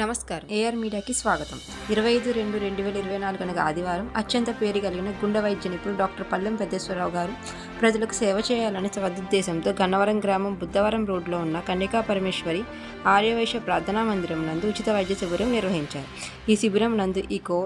నమస్కారం. ఏఆర్ మీడియాకి స్వాగతం. ఇరవై ఐదు రెండు రెండు వేల ఇరవై నాలుగు అనగా ఆదివారం అత్యంత పేరు కలిగిన గుండె వైద్య నిపుణులు డాక్టర్ పల్లెం పెద్దేశ్వరరావు గారు ప్రజలకు సేవ చేయాలనే సదుద్దేశంతో గన్నవరం గ్రామం బుద్ధవరం రోడ్లో ఉన్న కన్యకా పరమేశ్వరి ఆర్యవైశ్య ప్రార్థనా మందిరం నందు ఉచిత వైద్య శిబిరం నిర్వహించారు. ఈ శిబిరం నందు ఈకో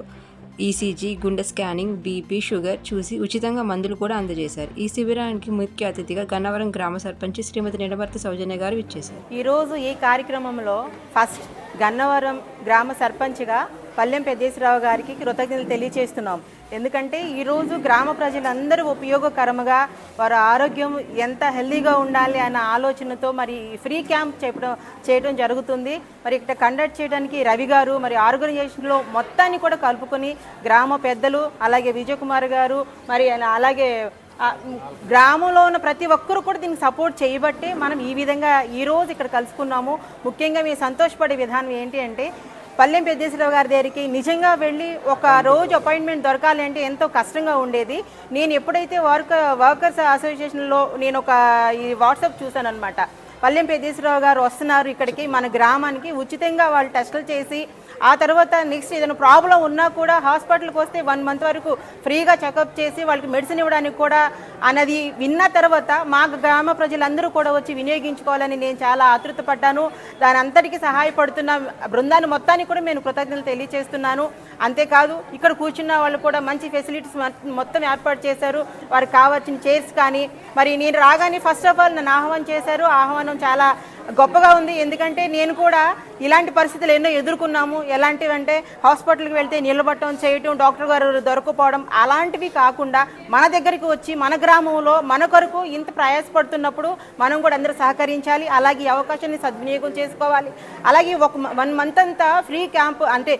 ఈసీజీ గుండె స్కానింగ్ బీపీ షుగర్ చూసి ఉచితంగా మందులు కూడా అందజేశారు. ఈ శిబిరానికి ముఖ్య అతిథిగా గన్నవరం గ్రామ సర్పంచ్ శ్రీమతి నిడమర్తి సౌజన్య గారు ఇచ్చేశారు ఈరోజు ఈ కార్యక్రమంలో ఫస్ట్ గన్నవరం గ్రామ సర్పంచ్గా పల్లెం పెద్దేశ్వరరావు గారికి కృతజ్ఞతలు తెలియజేస్తున్నాం ఎందుకంటే ఈరోజు గ్రామ ప్రజలందరూ ఉపయోగకరముగా వారి ఆరోగ్యం ఎంత హెల్దీగా ఉండాలి అన్న ఆలోచనతో మరి ఫ్రీ క్యాంప్ చెప్పడం చేయడం జరుగుతుంది. మరి ఇక్కడ కండక్ట్ చేయడానికి రవి గారు మరి ఆర్గనైజేషన్లో మొత్తాన్ని కూడా కలుపుకొని గ్రామ పెద్దలు అలాగే విజయకుమార్ గారు మరి అలాగే గ్రామంలో ఉన్న ప్రతి ఒక్కరు కూడా దీనికి సపోర్ట్ చేయబట్టి మనం ఈ విధంగా ఈరోజు ఇక్కడ కలుసుకున్నాము. ముఖ్యంగా మేము సంతోషపడే విధానం ఏంటి అంటే పల్లెం పెద్దేశ్వరరావు గారి దగ్గరికి నిజంగా వెళ్ళి ఒక రోజు అపాయింట్మెంట్ దొరకాలి అంటే ఎంతో కష్టంగా ఉండేది. నేను ఎప్పుడైతే వర్క్ వర్కర్స్ అసోసియేషన్లో నేను ఒక ఈ వాట్సాప్ చూశాను అనమాట పల్లెం పెద్దేశ్వరరావు గారు వస్తున్నారు ఇక్కడికి మన గ్రామానికి. ఉచితంగా వాళ్ళు టెస్టులు చేసి ఆ తర్వాత నెక్స్ట్ ఏదైనా ప్రాబ్లం ఉన్నా కూడా హాస్పిటల్కి వస్తే వన్ మంత్ వరకు ఫ్రీగా చెకప్ చేసి వాళ్ళకి మెడిసిన్ ఇవ్వడానికి కూడా అన్నది విన్న తర్వాత మా గ్రామ ప్రజలందరూ కూడా వచ్చి వినియోగించుకోవాలని నేను చాలా ఆతృత పడ్డాను. దాని అంతటికీ సహాయపడుతున్న బృందాన్ని మొత్తానికి కూడా నేను కృతజ్ఞతలు తెలియజేస్తున్నాను అంతేకాదు ఇక్కడ కూర్చున్న వాళ్ళు కూడా మంచి ఫెసిలిటీస్ మొత్తం ఏర్పాటు చేశారు. వారికి కావాల్సిన చైర్స్ కానీ మరి నేను రాగానే ఫస్ట్ ఆఫ్ ఆల్ నన్ను ఆహ్వానం చేశారు. ఆహ్వానం చాలా గొప్పగా ఉంది. ఎందుకంటే నేను కూడా ఇలాంటి పరిస్థితులు ఎన్నో ఎదుర్కొన్నాము. ఎలాంటివంటే హాస్పిటల్కి వెళ్తే నిలబట్టడం చేయటం డాక్టర్ గారు దొరకపోవడం అలాంటివి కాకుండా మన దగ్గరికి వచ్చి మన గ్రామంలో మన కొరకు ఇంత ప్రయాసపడుతున్నప్పుడు మనం కూడా అందరూ సహకరించాలి. అలాగే ఈ అవకాశాన్ని సద్వినియోగం చేసుకోవాలి. అలాగే ఒక వన్ మంత్ అంతా ఫ్రీ క్యాంప్ అంటే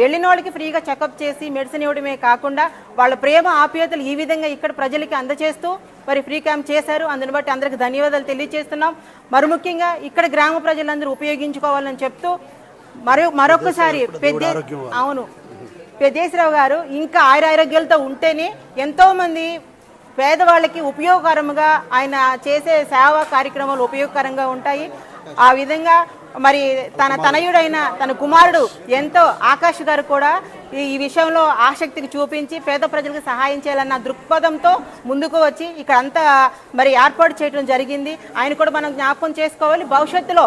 వెళ్ళిన వాళ్ళకి ఫ్రీగా చెకప్ చేసి మెడిసిన్ ఇవ్వడమే కాకుండా వాళ్ళ ప్రేమ ఆప్యాయతలు ఈ విధంగా ఇక్కడ ప్రజలకి అందజేస్తూ మరి ఫ్రీ క్యాంప్ చేశారు. అందుని బట్టి అందరికి ధన్యవాదాలు తెలియజేస్తున్నాం. మరి ముఖ్యంగా ఇక్కడ గ్రామ ప్రజలందరూ ఉపయోగించుకోవాలని చెప్తూ మరి మరొకసారి పెద్ద అవును. పెద్దేశ్వరరావు గారు ఇంకా ఆయురారోగ్యాలతో ఉంటేనే ఎంతో మంది పేదవాళ్ళకి ఉపయోగకరంగా ఆయన చేసే సేవా కార్యక్రమాలు ఉపయోగకరంగా ఉంటాయి. ఆ విధంగా మరి తన తనయుడైన తన కుమారుడు ఎంతో ఆకాష్ గారు కూడా ఈ విషయంలో ఆసక్తికి చూపించి పేద ప్రజలకు సహాయం చేయాలన్న దృక్పథంతో ముందుకు వచ్చి ఇక్కడ అంతా మరి ఏర్పాటు చేయడం జరిగింది. ఆయన కూడా మనం జ్ఞాపకం చేసుకోవాలి. భవిష్యత్తులో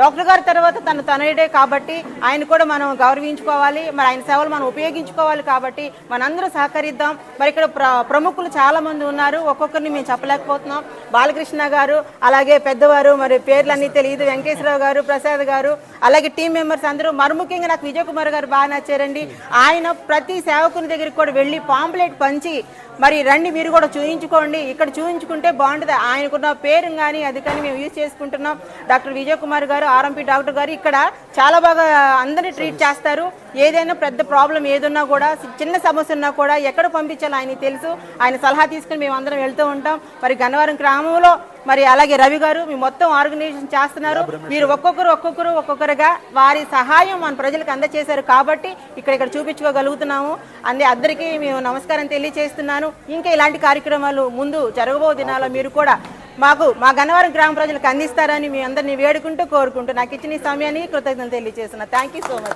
డాక్టర్ గారి తర్వాత తన తనయుడే కాబట్టి ఆయన కూడా మనం గౌరవించుకోవాలి. మరి ఆయన సేవలు మనం ఉపయోగించుకోవాలి కాబట్టి మనందరూ సహకరిద్దాం. మరి ఇక్కడ ప్ర ప్రముఖులు చాలా మంది ఉన్నారు. ఒక్కొక్కరిని మేము చెప్పలేకపోతున్నాం. బాలకృష్ణ గారు అలాగే పెద్దవారు మరి పేర్లన్నీ తెలియదు. వెంకటేశ్వరరావు గారు ప్రసాద్ గారు అలాగే టీం మెంబర్స్ అందరూ మరి ముఖ్యంగా నాకు విజయ్ కుమార్ గారు బాగా నచ్చారండి. ఆయన ప్రతి సేవకుని దగ్గరికి కూడా వెళ్ళి పాంప్లెట్ పంచి మరి రండి మీరు కూడా చూయించుకోండి. ఇక్కడ చూయించుకుంటే బాగుంటుంది. ఆయనకున్న పేరు కానీ అది కానీ మేము యూజ్ చేసుకుంటున్నాం. డాక్టర్ విజయ్ కుమార్ గారు ఆర్ఎంపీ డాక్టర్ గారు ఇక్కడ చాలా బాగా అందరినీ ట్రీట్ చేస్తారు. ఏదైనా పెద్ద ప్రాబ్లం ఏదున్నా కూడా చిన్న సమస్య ఉన్నా కూడా ఎక్కడ పంపించాలో ఆయనకి తెలుసు. ఆయన సలహా తీసుకుని మేము అందరం వెళ్తూ ఉంటాం. మరి గన్నవరం గ్రామంలో మరి అలాగే రవి గారు మీ మొత్తం ఆర్గనైజేషన్ చేస్తున్నారు. మీరు ఒక్కొక్కరు ఒక్కొక్కరు ఒక్కొక్కరుగా వారి సహాయం మన ప్రజలకు అందజేశారు కాబట్టి ఇక్కడ ఇక్కడ చూపించుకోగలుగుతున్నాము. అందే అందరికీ మేము నమస్కారం తెలియజేస్తున్నాను ఇంకా ఇలాంటి కార్యక్రమాలు ముందు జరగబో దినాల్లో మీరు కూడా మాకు మా గన్నవరం గ్రామ ప్రజలకు అందిస్తారని మీ అందరినీ వేడుకుంటూ కోరుకుంటూ నాకు ఇచ్చిన ఈ సమయాన్ని కృతజ్ఞతలు తెలియజేస్తున్నా. Thank you so much